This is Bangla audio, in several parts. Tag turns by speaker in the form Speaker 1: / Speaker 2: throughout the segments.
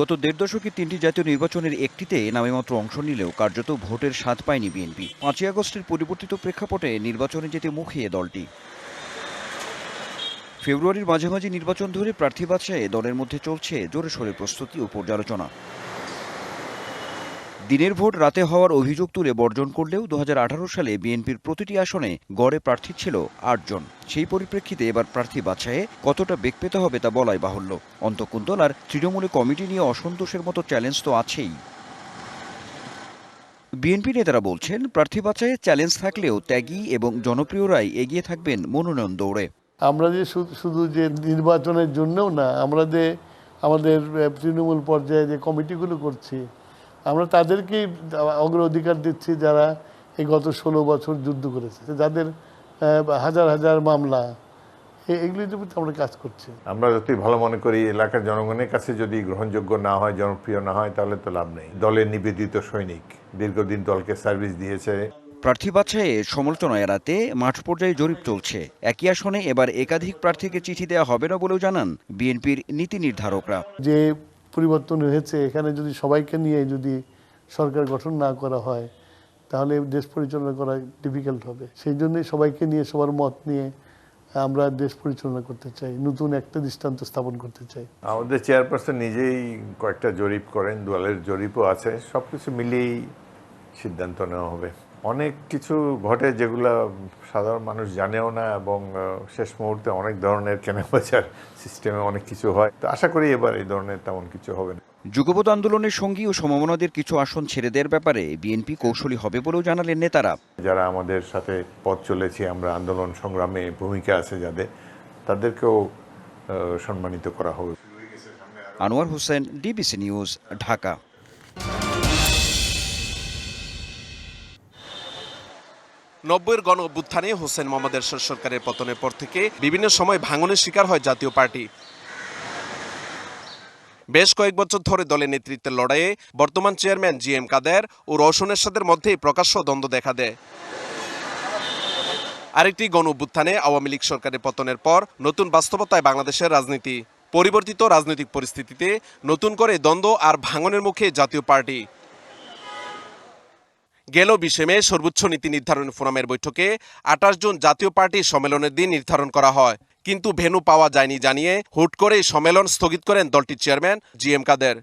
Speaker 1: গত দেড় দশকে তিনটি জাতীয় নির্বাচনের একটিতে নামেমাত্র অংশ নিলেও কার্যত ভোটের স্বাদ পায়নি বিএনপি। পাঁচই আগস্টের পরিবর্তিত প্রেক্ষাপটে নির্বাচনে যেতে মুখিয়ে দলটি। ফেব্রুয়ারির মাঝামাঝি নির্বাচন ধরে প্রার্থী বাছাইয়ে দলের মধ্যে চলছে জোরে সোরে প্রস্তুতি ও পর্যালোচনা। দিনের ভোট রাতে হওয়ার অভিযোগ তুলে বর্জন করলেও দু হাজার আঠারো সালে বিএনপির প্রতিটি আসনে গড়ে প্রার্থী ছিল আটজন। সেই পরিপ্রেক্ষিতে এবার প্রার্থী বাছাইয়ে কতটা বেগ পেতে হবে তা বলাই বাহুল্য। অন্তকুন্তল আর তৃণমূলে কমিটি নিয়ে অসন্তোষের মতো চ্যালেঞ্জ তো আছেই। বিএনপি নেতারা বলছেন, প্রার্থী বাছাইয়ে চ্যালেঞ্জ থাকলেও ত্যাগী এবং জনপ্রিয়রাই এগিয়ে থাকবেন মনোনয়ন দৌড়ে।
Speaker 2: আমরা যে শুধু যে নির্বাচনের জন্যও না, আমরা যে আমাদের তৃণমূল পর্যায়ে যে কমিটিগুলো করছি আমরা তাদেরকেই অগ্রাধিকার দিচ্ছি যারা এই গত ষোলো বছর যুদ্ধ করেছে। যাদের হাজার হাজার মামলা এ- এগুলির উপর আমরা কাজ করছি।
Speaker 3: আমরা যতই ভালো মনে করি এলাকার জনগণের কাছে যদি গ্রহণযোগ্য না হয় জনপ্রিয় না হয় তাহলে তো লাভ নেই। দলের নিবেদিত সৈনিক দীর্ঘদিন দলকে সার্ভিস দিয়েছে।
Speaker 1: প্রার্থী বাছাইয়ে সমালোচনা এড়াতে মাঠ পর্যায়ে জরিপ চলছে। একই আসনে এবার একাধিক প্রার্থীকে চিঠি দেওয়া হবে না বলেও জানান বিএনপির নীতি নির্ধারকরা।
Speaker 2: যে পরিবর্তন হয়েছে, এখানে যদি সবাইকে নিয়ে যদি সরকার গঠন না করা হয়, তাহলে দেশ পরিচালনা করা ডিফিকাল্ট হবে। সেই জন্যই সবাইকে নিয়ে, সবার মত নিয়ে আমরা দেশ পরিচালনা করতে চাই, নতুন একটা দৃষ্টান্ত স্থাপন করতে চাই।
Speaker 3: আমাদের চেয়ারপারসন নিজেই কয়েকটা জরিপ করেন, দলের জরিপও আছে সব কিছু মিলিয়েই সিদ্ধান্ত নেওয়া হবে। অনেক কিছু ঘটে যেগুলো সাধারণ মানুষ জানেও না এবং শেষ মুহূর্তে অনেক ধরনের কেনাবেচার সিস্টেমে অনেক কিছু হয়। তো আশা করি এবার এই ধরনের তেমন কিছু হবে না।
Speaker 1: যুগপৎ আন্দোলনের সঙ্গী ও সমমনাদের কিছু আসন ছেড়ে দেওয়ার ব্যাপারে বিএনপি কৌশলী হবে বলেও জানালেন নেতারা।
Speaker 3: যারা আমাদের সাথে পথ চলেছি আমরা আন্দোলন সংগ্রামে ভূমিকা আছে যাদের তাদেরকেও সম্মানিত করা হবে।
Speaker 1: Anwar Hossain DBC news Dhaka.
Speaker 4: নব্বইয়ের গণ অভ্যুত্থানে হোসেন মোহাম্মদ এরশাদ সরকারের পতনের পর থেকে বিভিন্ন সময় ভাঙনের শিকার হয় জাতীয় পার্টি। বেশ কয়েক বছর ধরে দলের নেতৃত্বের লড়াইয়ে বর্তমান চেয়ারম্যান জি এম কাদের ও রওশন এরশাদের মধ্যেই প্রকাশ্য দ্বন্দ্ব দেখা দেয়। আরেকটি গণ অভ্যুত্থানে আওয়ামী লীগ সরকারের পতনের পর নতুন বাস্তবতায় বাংলাদেশের রাজনীতি। পরিবর্তিত রাজনৈতিক পরিস্থিতিতে নতুন করে দ্বন্দ্ব আর ভাঙনের মুখে জাতীয় পার্টি। গেল বিশে মে সর্বোচ্চ নীতি নির্ধারণ ফোরামের বৈঠকে আঠাশ জুন জাতীয় পার্টি সম্মেলনের দিন নির্ধারণ করা হয়। কিন্তু ভেনু পাওয়া যায়নি জানিয়ে হুট করেই সম্মেলন স্থগিত করেন দলটির চেয়ারম্যান জি এম কাদের।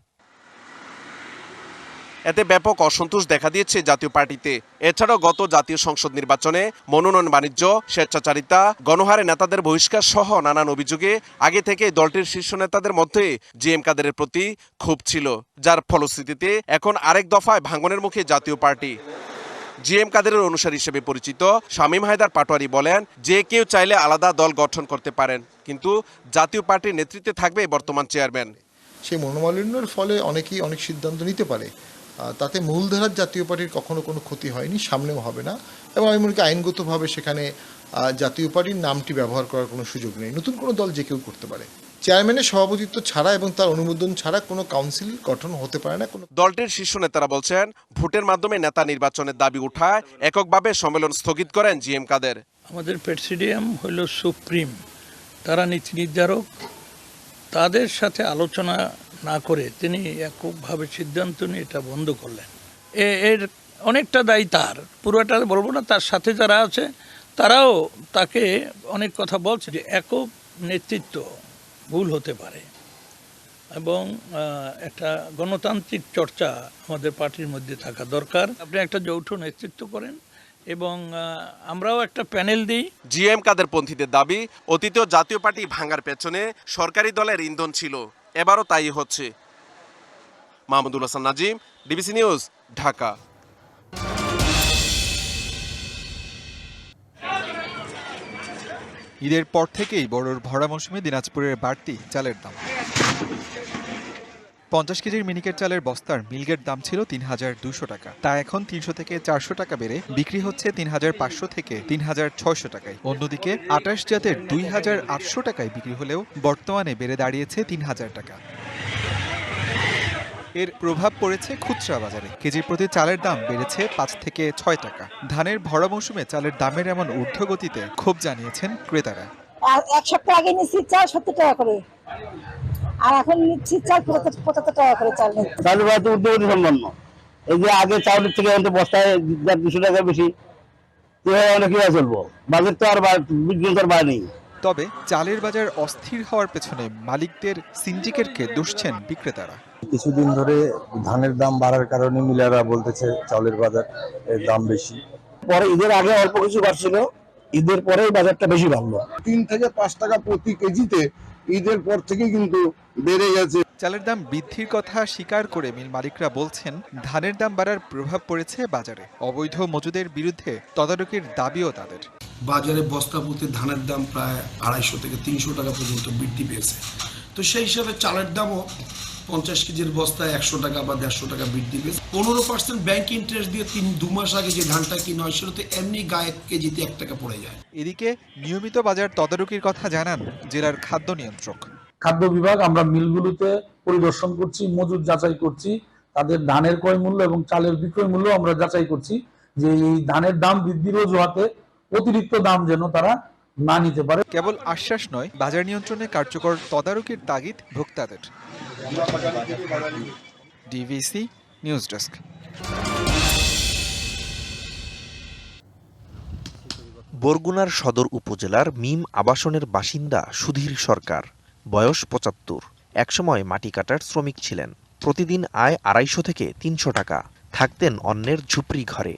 Speaker 4: এতে ব্যাপক অসন্তোষ দেখা দিয়েছে জাতীয় পার্টিতে। এছাড়াও গত জাতীয় সংসদ নির্বাচনে মনোনয়ন বাণিজ্য, স্বেচ্ছাচারিতা, গণহারে নেতাদের বহিষ্কার সহ নানান অভিযোগে আগে থেকে দলটির শীর্ষ নেতাদের মধ্যে জি এম কাদেরের প্রতি ক্ষোভ ছিল, যার ফলশ্রুতিতে এখন আরেক দফায় ভাঙনের মুখে জাতীয় পার্টি। জি এম কাদেরের অনুসারী হিসেবে পরিচিত শামীম হায়দার পাটোয়ারি বলেন, যে কেউ চাইলে আলাদা দল গঠন করতে পারেন, কিন্তু জাতীয় পার্টির নেতৃত্বে থাকবে বর্তমান চেয়ারম্যান।
Speaker 5: সেই মনোমালিন্যের ফলে অনেকেই অনেক সিদ্ধান্ত নিতে পারে। তাতে মূলধারার জাতীয় পার্টির কখনো কোনো ক্ষতি হয়নি সামনেও হবে না। এবং আমি মনে করি আইনগতভাবে সেখানে জাতীয় পার্টির নামটি ব্যবহার করার কোনো সুযোগ নেই। নতুন কোনো দল যে কেউ করতে পারে। চেয়ারম্যানের সভাপতিত্ব ছাড়া এবং তার অনুমোদন ছাড়া কোনো কাউন্সিল গঠন হতে পারে না কোনো
Speaker 4: দলটির শীর্ষ নেতারা বলছেন ভোটের মাধ্যমে নেতা নির্বাচনের দাবি উঠায় এককভাবে সম্মেলন স্থগিত করেন জি এম কাদের।
Speaker 6: আমাদের প্রেসিডিয়াম হইল সুপ্রিম। তারা নীতি নির্ধারক। তাদের সাথে আলোচনা না করে তিনি এককভাবে সিদ্ধান্ত নিয়ে এটা বন্ধ করলেন। এর অনেকটা দায়ী তার। পুরোটা বলব না, তার সাথে যারা আছে, তারাও তাকে অনেক কথা বলছে যে একক নেতৃত্ব ভুল হতে পারে। এবং একটা গণতান্ত্রিক চর্চা আমাদের পার্টির মধ্যে থাকা দরকার। আপনি একটা যৌথ নেতৃত্ব করেন এবং আমরাও একটা প্যানেল দিই।
Speaker 4: জি এম কাদের পন্থীদের দাবি, অতীতেও জাতীয় পার্টি ভাঙার পেছনে সরকারি দলের ইন্ধন ছিল। এবারও তাই হচ্ছে। Mahmudul Hasan Nazim, DBC news, Dhaka.
Speaker 7: ঈদের পর থেকেই বড়র ভরা মৌসুমে দিনাজপুরের বাড়তি চালের দাম। পঞ্চাশ কেজির মিনিকেট চালের বস্তার মিলগেট দাম ছিল তিন হাজার দুশো টাকা। তা এখন তিনশো থেকে চারশো টাকা বেড়ে বিক্রি হচ্ছে তিন হাজার পাঁচশো থেকে তিন হাজার ছয়শো টাকায়। অন্যদিকে আটাশ জাতের দুই হাজার আটশো টাকায় বিক্রি হলেও বর্তমানে বেড়ে দাঁড়িয়েছে তিন হাজার টাকা। এর প্রভাব পড়েছে খুচরা বাজারে। কেজি প্রতি চালের দাম বেড়েছে পাঁচ থেকে ছয় টাকা। ধানের ভরা মৌসুমে চালের দামের এমন ঊর্ধ্বগতিতে ক্ষোভ জানিয়েছেন ক্রেতারা।
Speaker 8: এক সপ্তাহ আগে চাল সত্তর টাকা করে। আর এখন নিচ্ছি চাল পঁচাত্তর টাকা করে চাল নিচ্ছি।
Speaker 9: চালের বাজার তো সম্পন্ন। এই যে আগে চাউলের থেকে এখন বস্তায় দুশো টাকা বেশি আমরা কীভাবে চলবো? বাজেট তো আর বিজ্ঞান তো আর
Speaker 7: তবে চালের বাজার অস্থির হওয়ার পেছনে মালিকদের সিন্ডিকেটকে দুষছেন বিক্রেতারা।
Speaker 10: কিছুদিন ধরে ধানের দাম বাড়ার কারণে মিলারা বলতেছে চাউলের বাজার এর দাম বেশি।
Speaker 9: পরে ঈদের আগে অল্প কিছু বাড়ছিল ঈদের পরে বাজারটা বেশি বাড়লো।
Speaker 11: তিন থেকে পাঁচ টাকা প্রতি কেজিতে ঈদের পর থেকে কিন্তু বেড়ে গেছে।
Speaker 7: চালের দাম বৃদ্ধির কথা স্বীকার করে মিল মালিকরা বলছেন ধানের দাম বাড়ার প্রভাব পড়েছে বাজারে। অবৈধ মজুদের বিরুদ্ধে তদারকির দাবিও তাদের।
Speaker 12: বাজারে বস্তা প্রতি ধানের দাম প্রায় আড়াইশো থেকে তিনশো টাকা পর্যন্ত বৃদ্ধি পেয়েছে। তো সেই হিসাবে চালের দামও পঞ্চাশ কেজির বস্তায় একশো টাকা বা দেড়শো টাকা বৃদ্ধি পেয়েছে পনেরো পার্সেন্ট ব্যাংক ইন্টারেস্ট দিয়ে তিন দু মাস আগে যে ধানটা কিনা হয় সেটা তো এমনি গায়ে কেজিতে এক টাকা পড়ে যায়।
Speaker 7: এদিকে নিয়মিত বাজার তদারকির কথা জানান জেলার খাদ্য নিয়ন্ত্রক।
Speaker 9: খাদ্য বিভাগ আমরা মিলগুলোতে পরিদর্শন করছি মজুদ যাচাই করছি তাদের ধানের ক্রয় মূল্য এবং চালের বিক্রয় মূল্য আমরা যাচাই করছি যে এই ধানের দাম বৃদ্ধির অজুহাতে অতিরিক্ত দাম যেন তারা না নিতে পারে।
Speaker 7: কেবল আশ্বাস নয় বাজার নিয়ন্ত্রণে কার্যকর তদারকির তাগিদ ভোক্তাদের। DBC news desk.
Speaker 13: বরগুনার সদর উপজেলার মিম আবাসনের বাসিন্দা সুধীর সরকার বয়স পঁচাত্তর। একসময় মাটি কাটার শ্রমিক ছিলেন। প্রতিদিন আয় আড়াইশো থেকে তিনশো টাকা। থাকতেন অন্যের ঝুপড়ি ঘরে।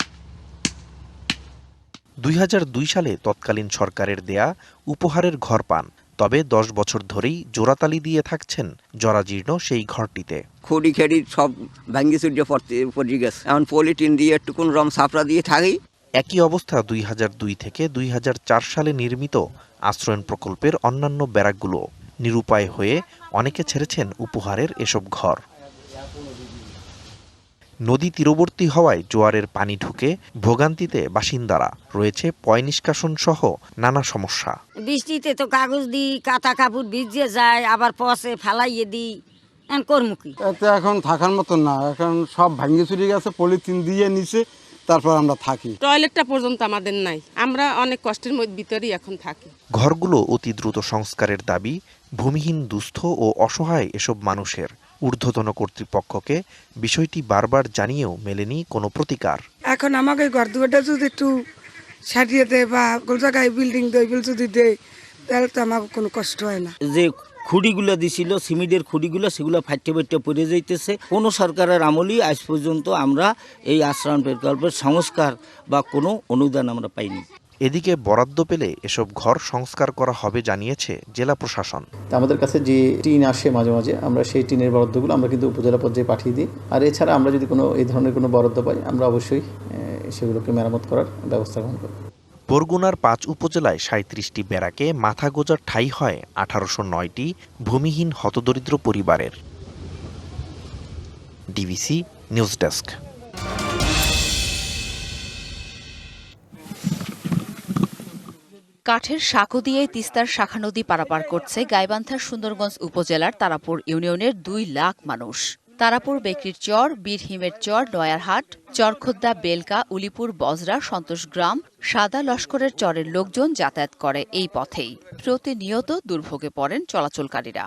Speaker 13: দুই হাজার দুই সালে তৎকালীন সরকারের দেয়া উপহারের ঘর পান তবে দশ বছর ধরেই জোড়াতালি দিয়ে থাকছেন জরাজীর্ণ সেই ঘরটিতে।
Speaker 14: খড়ি খেড়ি সব ভাঙ্গি পড়তে পড়ে গেছে। এখন পলিটিন দিয়ে একটুকুন রম সাপড়া দিয়ে থাকি।
Speaker 13: একই অবস্থা দুই হাজার দুই থেকে দুই হাজার চার সালে নির্মিত আশ্রয়ণ প্রকল্পের অন্যান্য ব্যারাকগুলো। নিরুপায় হয়ে অনেকে ছেড়েছেন উপহারের এসব ঘর। নদী তীরবর্তী হওয়ায় জোয়ারের পানি ঢুকে ভোগান্তিতে বাসিন্দারা রয়েছে পয় নিষ্কাশন সহ নানা সমস্যা।
Speaker 8: বৃষ্টিতে তো কাগজ দিই কাঁথা কাপড় ভিজিয়ে যায় আবার পচে ফেলাইয়ে দিই। এখন করব কি?
Speaker 9: এতে এখন থাকার মতন না এখন সব ভাঙ্গি চুরি গেছে পলিথিন দিয়ে নিচে তারপর আমরা থাকি।
Speaker 8: টয়লেটটা পর্যন্ত আমাদের নাই আমরা অনেক কষ্টের মধ্যে ভিতরেই এখন থাকি।
Speaker 13: ঘরগুলো অতি দ্রুত সংস্কারের দাবি ভূমিহীন দুস্থ ও অসহায় এসব মানুষের। ঊর্ধ্বতন কর্তৃপক্ষকে বিষয়টি বারবার জানিয়েও মেলেনি কোনো প্রতিকার।
Speaker 8: এখন আমাকে ঘর দুয়ারটা যদি একটু সারিয়ে দেয় বা কোনো জায়গায় বিল্ডিং দেয় যদি দেয় তাহলে তো আমার কোনো কষ্ট হয় না।
Speaker 14: যে খুঁড়িগুলো দিছিল সিমেন্টের খুঁড়িগুলো সেগুলো ফাটতে ফাটতে পড়ে যাইতেছে। কোনো সরকারের আমলই আজ পর্যন্ত আমরা এই আশ্রয়ণ প্রকল্পের সংস্কার বা কোনো অনুদান আমরা পাইনি।
Speaker 13: এদিকে বরাদ্দ পেলে এসব ঘর সংস্কার করা হবে জানিয়েছে জেলা প্রশাসন।
Speaker 9: আমাদের কাছে যে টিন আসে মাঝে মাঝে আমরা সেই টিনের বরাদ্দগুলো আমরা কিন্তু উপজেলা পর্যায়ে পাঠিয়ে দিই। আর এছাড়া আমরা যদি কোনো এই ধরনের কোনো বরাদ্দ পাই আমরা অবশ্যই সেগুলোকে মেরামত করার ব্যবস্থা গ্রহণ করব
Speaker 13: বরগুনার পাঁচ উপজেলায় সাঁত্রিশটি ব্যারাকে মাথা গোজার ঠাই হয় আঠারোশো নয়টি ভূমিহীন হতদরিদ্র পরিবারের। DBC news desk.
Speaker 8: কাঠের সাঁকো দিয়ে তিস্তার শাখা নদী পারাপার করছে গাইবান্ধার সুন্দরগঞ্জ উপজেলার তারাপুর ইউনিয়নের দুই লাখ মানুষ। তারাপুর বেকরির চর, বীরহিমের চর, নয়ারহাট, চরখোদ্দা, বেলকা, উলিপুর, বজরা, সন্তোষগ্রাম, সাদা লস্করের চরের লোকজন যাতায়াত করে এই পথেই। প্রতিনিয়ত দুর্ভোগে পড়েন চলাচলকারীরা।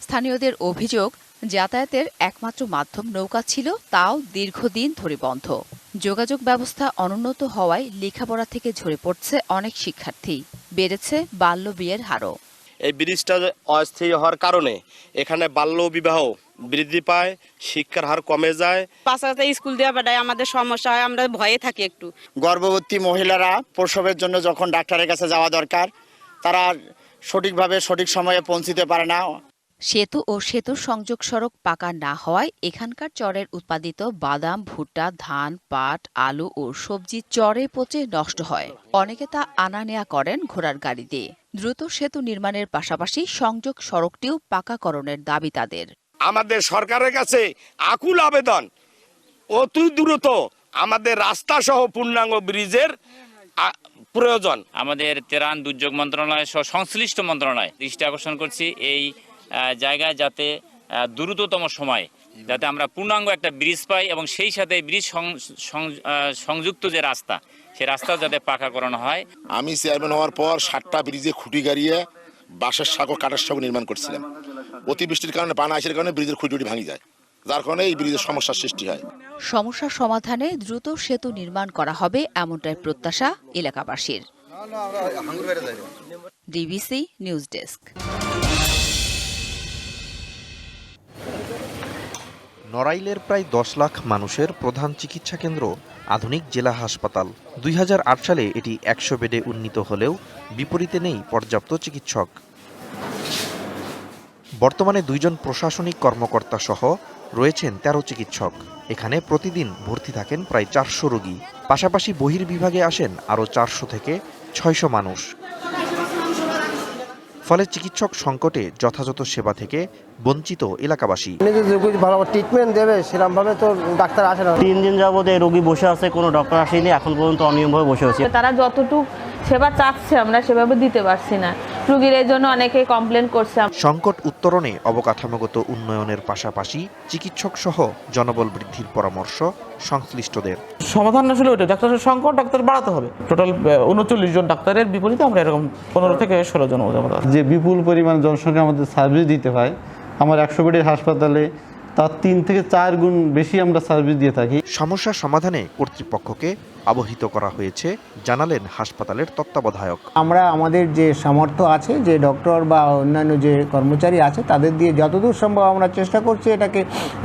Speaker 8: স্থানীয়দের অভিযোগ, যাতায়াতের একমাত্র মাধ্যম নৌকা ছিল, তাও দীর্ঘদিন ধরে বন্ধ। যোগাযোগ ব্যবস্থা অনুন্নত হওয়ায় লেখাপড়া থেকে ঝরে পড়ছে অনেক শিক্ষার্থী। বেড়েছে বাল্য বিয়ের হারও।
Speaker 4: এই ব্রিজটা অস্থির হওয়ার কারণে এখানে বাল্য বিবাহ বৃদ্ধি পায় শিক্ষার হার কমে যায়।
Speaker 8: বাচ্চাটা স্কুল দেওয়া বেড়ায় আমাদের সমস্যা হয় আমরা ভয়ে থাকি একটু।
Speaker 9: গর্ভবতী মহিলারা প্রসবের জন্য যখন ডাক্তারের কাছে যাওয়া দরকার তারা সঠিকভাবে সঠিক সময়ে পৌঁছিতে পারে না।
Speaker 8: সেতু ও সেতুর সংযোগ সড়ক পাকা না হওয়ায় এখানকার চরের উৎপাদিত বাদাম ভুট্টা ধান পাট আলু ও সবজি চরে পচে নষ্ট হয়। অনেকে তা আনা নেয়া করেন ঘোড়ার গাড়ি দিয়ে দ্রুত সেতু নির্মাণের পাশাপাশি সংযোগ সড়কটিও পাকাকরণের দাবি তাদের।
Speaker 4: আমাদের সরকারের কাছে আকুল আবেদন। অতি দ্রুত আমাদের রাস্তা সহ পূর্ণাঙ্গ ব্রিজের প্রয়োজন।
Speaker 6: আমাদের ত্রাণ দুর্যোগ মন্ত্রণালয় সহ সংশ্লিষ্ট মন্ত্রণালয় দৃষ্টি আকর্ষণ করছি। এই জায়গায় যাতে দ্রুততম সময় যাতে আমরা পূর্ণাঙ্গ একটা ব্রিজ পাই এবং সেই সাথে ব্রিজ সং- সং- সংযুক্ত যে রাস্তা সেই রাস্তা যাতে পাকা করানো হয়।
Speaker 11: আমি চেয়ারম্যান হওয়ার পর সাতটা ব্রিজে খুঁটি গাড়িয়ে
Speaker 12: বাঁশের সাঁকো কাঠের সাঁকো নির্মাণ করছিলাম। অতিবৃষ্টির কারণে পানা আইসের কারণে ব্রিজের খুঁটি ভাঙি যায়। যার কারণে এই ব্রিজের সমস্যার সৃষ্টি হয়।
Speaker 8: সমস্যার সমাধানে দ্রুত সেতু নির্মাণ করা হবে এমনটাই প্রত্যাশা এলাকাবাসীর। ডিবিসি নিউজ ডেস্ক
Speaker 13: নড়াইলের প্রায় দশ লাখ মানুষের প্রধান চিকিৎসা কেন্দ্র আধুনিক জেলা হাসপাতাল। দুই হাজার আট সালে এটি একশো বেডে উন্নীত হলেও বিপরীতে নেই পর্যাপ্ত চিকিৎসক। বর্তমানে দুইজন প্রশাসনিক কর্মকর্তা সহ রয়েছেন তেরো চিকিৎসক। এখানে প্রতিদিন ভর্তি থাকেন প্রায় চারশো রোগী। পাশাপাশি বহির্বিভাগে আসেন আরও চারশো থেকে ছয়শো মানুষ। ফলে চিকিৎসক সংকটে যথাযথ সেবা থেকে বঞ্চিত এলাকাবাসী।
Speaker 15: ভালো ট্রিটমেন্ট দেবে সেরকমভাবে তো ডাক্তার আসে না।
Speaker 16: তিন দিন যাবত এই রোগী বসে আছে কোনো ডক্টর আসেনি এখন পর্যন্ত অনিয়মভাবে বসে আছে।
Speaker 17: তারা যতটুকু সেবা চাচ্ছে আমরা সেভাবে দিতে পারছি না। রুগীর এই জন্য অনেকে কমপ্লেন করছে।
Speaker 13: সংকট উত্তরণে অবকাঠামোগত উন্নয়নের পাশাপাশি চিকিৎসক সহ জনবল বৃদ্ধির পরামর্শ সংশ্লিষ্টদের।
Speaker 18: সমাধান আসলে ওইটা ডাক্তারের সংকট ডাক্তার বাড়াতে হবে। টোটাল উনচল্লিশ জন ডাক্তারের বিপরীতে আমরা এরকম পনেরো থেকে ষোলো জন
Speaker 19: যে বিপুল পরিমাণ জনসংখ্যা আমাদের সার্ভিস দিতে হয় আমার একশো বেডের হাসপাতালে তার তিন থেকে চার গুণ বেশি আমরা সার্ভিস দিয়ে থাকি।
Speaker 13: সমস্যা সমাধানে কর্তৃপক্ষকে অবহিত করা হয়েছে জানালেন হাসপাতালের তত্ত্বাবধায়ক।
Speaker 20: আমরা আমাদের যে সামর্থ্য আছে যে ডক্টর বা অন্যান্য যে কর্মচারী আছে তাদের দিয়ে যতদূর সম্ভব আমরা চেষ্টা করছি এটাকে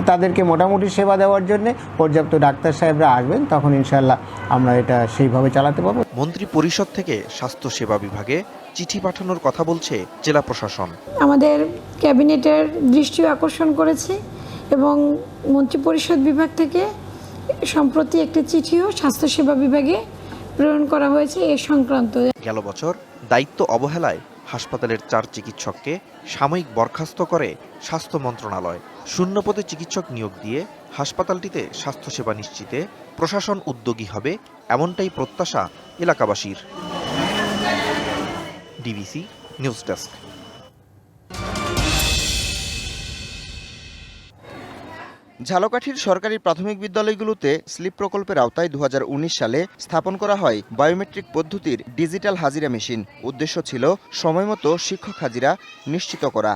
Speaker 20: তাদেরকে মোটামুটি সেবা দেওয়ার জন্য। পর্যাপ্ত ডাক্তার সাহেবরা আসবেন তখন ইনশাল্লাহ আমরা এটা সেইভাবে চালাতে পারব।
Speaker 13: মন্ত্রী পরিষদ থেকে স্বাস্থ্য সেবা বিভাগে চিঠি পাঠানোর কথা বলছে জেলা প্রশাসন।
Speaker 21: আমাদের ক্যাবিনেটের দৃষ্টি আকর্ষণ করেছে। এবং মন্ত্রিপরিষদ বিভাগ থেকে সম্প্রতি একটি চিঠিও স্বাস্থ্যসেবা বিভাগে প্রেরণ করা হয়েছে এ সংক্রান্ত।
Speaker 13: গেল বছর দায়িত্ব অবহেলায় হাসপাতালের চার চিকিৎসককে সাময়িক বরখাস্ত করে স্বাস্থ্য মন্ত্রণালয়। শূন্যপদে চিকিৎসক নিয়োগ দিয়ে হাসপাতালটিতে স্বাস্থ্যসেবা নিশ্চিতে প্রশাসন উদ্যোগী হবে এমনটাই প্রত্যাশা এলাকাবাসীর। DBC news desk.
Speaker 22: ঝালকাঠির সরকারি প্রাথমিক বিদ্যালয়গুলোতে স্লিপ প্রকল্পের আওতায় দু হাজার উনিশ সালে স্থাপন করা হয় বায়োমেট্রিক পদ্ধতির ডিজিটাল হাজিরা মেশিন। উদ্দেশ্য ছিল সময়মতো শিক্ষক হাজিরা নিশ্চিত করা।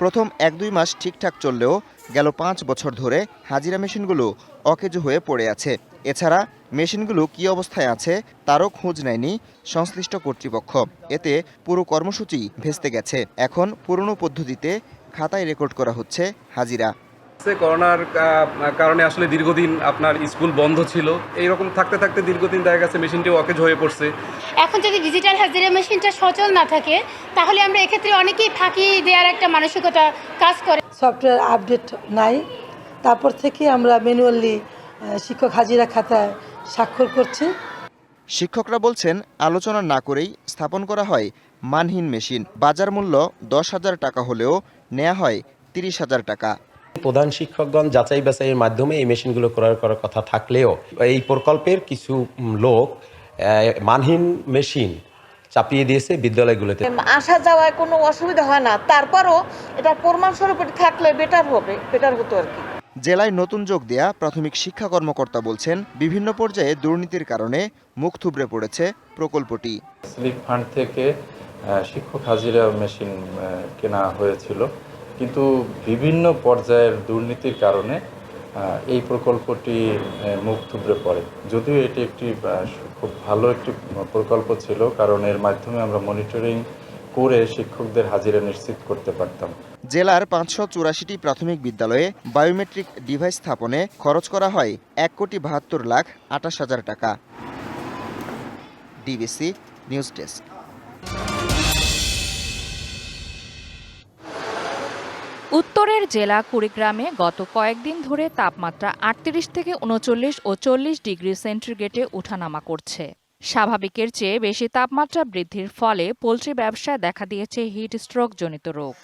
Speaker 22: প্রথম এক দুই মাস ঠিকঠাক চললেও গেল পাঁচ বছর ধরে হাজিরা মেশিনগুলো অকেজো হয়ে পড়ে আছে। এছাড়া মেশিনগুলো কী অবস্থায় আছে তারও খোঁজ নেয়নি সংশ্লিষ্ট কর্তৃপক্ষ। এতে পুরো কর্মসূচি ভেস্তে গেছে। এখন পুরনো পদ্ধতিতে খাতায় রেকর্ড করা হচ্ছে হাজিরা।
Speaker 23: করোনার কারণে আসলে দীর্ঘদিন আপনার স্কুল বন্ধ ছিল। এইরকম থাকতে থাকতে দীর্ঘদিন দেখা গেছে মেশিনটি অকেজ হয়ে পড়ছে।
Speaker 24: এখন যদি ডিজিটাল হাজিরা মেশিনটা সচল না থাকে তাহলে আমরা এক্ষেত্রে অনেকেই ফাঁকি দেওয়ার একটা মানসিকতা কাজ করে।
Speaker 25: সফটওয়্যার আপডেট নাই। তারপর থেকে আমরা ম্যানুয়ালি শিক্ষক হাজিরা খাতায় স্বাক্ষর করছি।
Speaker 22: শিক্ষকরা বলছেন আলোচনা না করেই স্থাপন করা হয় মানহীন মেশিন। বাজার মূল্য দশ হাজার টাকা হলেও নেওয়া হয় তিরিশ হাজার টাকা।
Speaker 26: প্রধান শিক্ষকগণ যাচাই বাছাইয়ের মাধ্যমে এই মেশিনগুলো ক্রয় করার কথা থাকলেও এই প্রকল্পের কিছু লোক মানহীন মেশিন চাপিয়ে দিয়েছে বিদ্যালয়গুলোতে।
Speaker 27: আসা যাওয়ায় কোনো অসুবিধা হয় না। তারপরও এটা প্রমাণস্বরূপ থাকলে বেটার হবে বেটার হতো আর কি।
Speaker 22: জেলায় নতুন যোগ দেয়া প্রাথমিক শিক্ষা কর্মকর্তা বলছেন বিভিন্ন পর্যায়ে দুর্নীতির কারণে মুখ থুবড়ে পড়েছে প্রকল্পটি।
Speaker 28: স্লিপ ফান্ড থেকে শিক্ষক হাজিরা মেশিন কেনা হয়েছিল। কিন্তু বিভিন্ন পর্যায়ের দুর্নীতির কারণে এই প্রকল্পটি মুখ থুবড়ে পড়ে। যদিও এটি একটি খুব ভালো একটি প্রকল্প ছিল, কারণ এর মাধ্যমে আমরা মনিটরিং করে শিক্ষকদের হাজিরা নিশ্চিত করতে পারতাম।
Speaker 22: জেলার পাঁচশো চুরাশিটি প্রাথমিক বিদ্যালয়ে বায়োমেট্রিক ডিভাইস স্থাপনে খরচ করা হয় এক কোটি বাহাত্তর লাখ আঠাশ হাজার টাকা। DBC news desk.
Speaker 29: উত্তরের জেলা কুড়িগ্রামে গত কয়েকদিন ধরে তাপমাত্রা আটত্রিশ থেকে উনচল্লিশ ও চল্লিশ ডিগ্রি সেন্টিগ্রেডে উঠানামা করছে। স্বাভাবিকের চেয়ে বেশি তাপমাত্রা বৃদ্ধির ফলে পোলট্রি ব্যবসায় দেখা দিয়েছে হিট স্ট্রোক জনিত রোগ।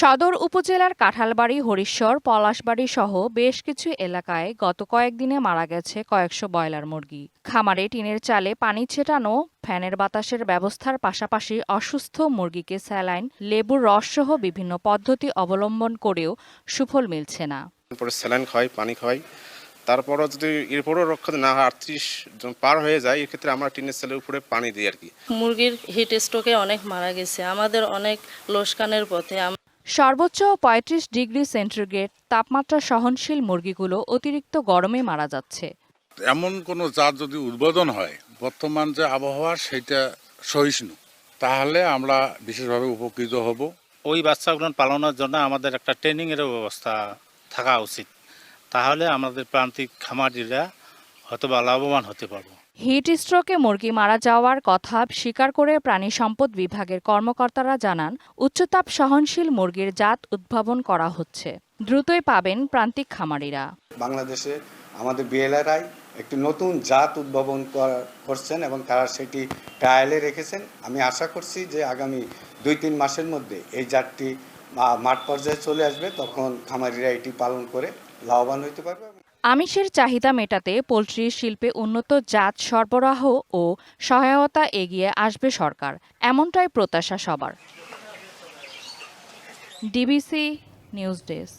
Speaker 29: সদর উপজেলার কাঁঠালবাড়ি হরিশ্বর পলাশবাড়ি সহ বেশ কিছু এলাকায় গত কয়েকদিনে মারা গেছে কয়েকশো ব্রয়লার মুরগি। খামারে টিনের চালে পানি ছেটানো ফ্যানের বাতাসের ব্যবস্থার পাশাপাশি অসুস্থ মুরগিকে স্যালাইন লেবুর রসসহ বিভিন্ন পদ্ধতি অবলম্বন করেও সুফল মিলছে না।
Speaker 30: স্যালাইন খাওয়াই পানি খাওয়াই।
Speaker 31: তারপরও যদি এরপরও রক্ষা না হয় আটত্রিশ জন পার হয়ে যায় এক্ষেত্রে আমরা টিনের সেলের উপরে পানি দিই আর কি।
Speaker 32: মুরগির হিট স্ট্রোকে অনেক মারা গেছে। আমাদের অনেক লোসকানের পথে
Speaker 29: সর্বোচ্চ পঁয়ত্রিশ ডিগ্রি সেন্টিগ্রেড তাপমাত্রা সহনশীল মুরগিগুলো অতিরিক্ত গরমে মারা যাচ্ছে।
Speaker 33: এমন কোনো জাত যদি উদ্বোধন হয় বর্তমান যে আবহাওয়া সেটা সহিষ্ণু। তাহলে আমরা বিশেষভাবে উপকৃত হব।
Speaker 34: ওই বাচ্চাগুলো পালনের জন্য আমাদের একটা ট্রেনিংয়েরও ব্যবস্থা থাকা উচিত। তাহলে আমাদের প্রান্তিক খামারিরা হয়তো বা লাভবান হতে পারব।
Speaker 29: হিট স্ট্রোকে মুরগি মারা যাওয়ার কথা স্বীকার করে প্রাণী সম্পদ বিভাগের কর্মকর্তারা জানান, উচ্চতাপ সহনশীল মুরগির জাত উদ্ভাবন করা হচ্ছে। দ্রুতই পাবেন প্রান্তিক খামারিরা।
Speaker 23: বাংলাদেশে আমাদের বিএলআরআই একটি নতুন জাত উদ্ভাবন করা- করছেন এবং তারা সেটি ট্রায়ালে রেখেছেন। আমি আশা করছি যে আগামী দুই তিন মাসের মধ্যে এই জাতটি মাঠ পর্যায়ে চলে আসবে। তখন খামারিরা এটি পালন করে লাভবান হইতে পারবে।
Speaker 29: আমিষের চাহিদা মেটাতে পোলট্রি শিল্পে উন্নত জাত সরবরাহ ও সহায়তা এগিয়ে আসবে সরকার এমনটাই প্রত্যাশা সবার। ডিবিসি নিউজ ডেস্ক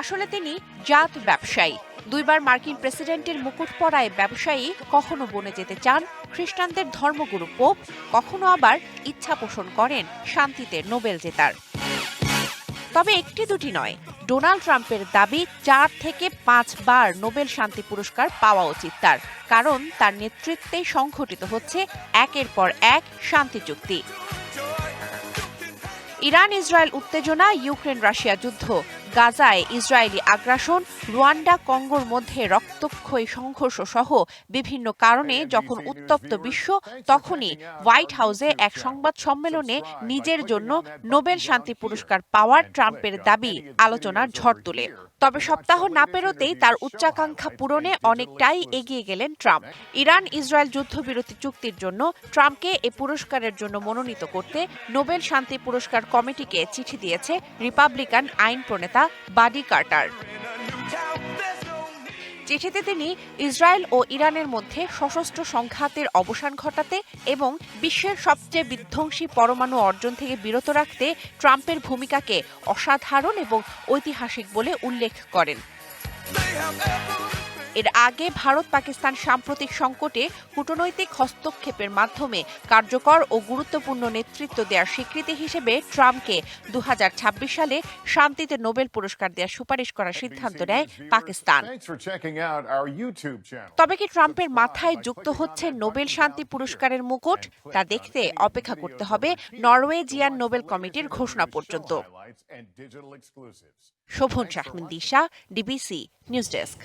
Speaker 35: আসলে তিনি জাত ব্যবসায়ী। দুইবার মার্কিন প্রেসিডেন্টের মুকুট পরায় ব্যবসায়ী কখনো বনে যেতে চান, খ্রিস্টানদের ধর্মগুরু পোপ কখনো আবার ইচ্ছা পোষণ করেন শান্তিতে নোবেল জেতার। তবে একটি দুটি নয়, ডোনাল্ড ট্রাম্পের দাবি চার থেকে পাঁচবার নোবেল শান্তি পুরস্কার পাওয়া উচিত তার, কারণ তার নেতৃত্বে সংঘটিত হচ্ছে একের পর এক শান্তি চুক্তি। ইরান ইসরায়েল উত্তেজনা ইউক্রেন রাশিয়া যুদ্ধ গাজায় ইসরায়েলি আগ্রাসন রুয়ান্ডা কঙ্গোর মধ্যে রক্তক্ষয়ী সংঘর্ষ সহ বিভিন্ন কারণে যখন উত্তপ্ত বিশ্ব তখনই হোয়াইট হাউসে এক সংবাদ সম্মেলনে নিজের জন্য নোবেল শান্তি পুরস্কার পাওয়ার ট্রাম্পের দাবি আলোচনার ঝড় তুলে। তবে সপ্তাহ না পেরোতেই তার উচ্চাকাঙ্ক্ষা পূরণে অনেকটাই এগিয়ে গেলেন ট্রাম্প। ইরান ইসরায়েল যুদ্ধবিরতি চুক্তির জন্য ট্রাম্পকে এ পুরস্কারের জন্য মনোনীত করতে নোবেল শান্তি পুরস্কার কমিটিকে চিঠি দিয়েছে রিপাবলিকান আইন প্রণেতা বাডি কার্টার। চিঠিতে তিনি ইসরায়েল ও ইরানের মধ্যে সশস্ত্র সংঘাতের অবসান ঘটাতে এবং বিশ্বের সবচেয়ে বিধ্বংসী পরমাণু অর্জন থেকে বিরত রাখতে ট্রাম্পের ভূমিকাকে অসাধারণ এবং ঐতিহাসিক বলে উল্লেখ করেন। এর আগে ভারত পাকিস্তান সাম্প্রতিক সংকটে কূটনৈতিক হস্তক্ষেপের মাধ্যমে কার্যকর ও গুরুত্বপূর্ণ নেতৃত্ব দেওয়ার স্বীকৃতি হিসেবে ট্রাম্পকে দু হাজার ছাব্বিশ সালে শান্তিতে নোবেল পুরস্কার দেওয়ার সুপারিশ করার সিদ্ধান্ত নেয় পাকিস্তান। তবে কি ট্রাম্পের মাথায় যুক্ত হচ্ছে নোবেল শান্তি পুরস্কারের মুকুট? তা দেখতে অপেক্ষা করতে হবে নরওয়েজিয়ান নোবেল কমিটির ঘোষণা পর্যন্ত। Shovon Shahmin Disha DBC news desk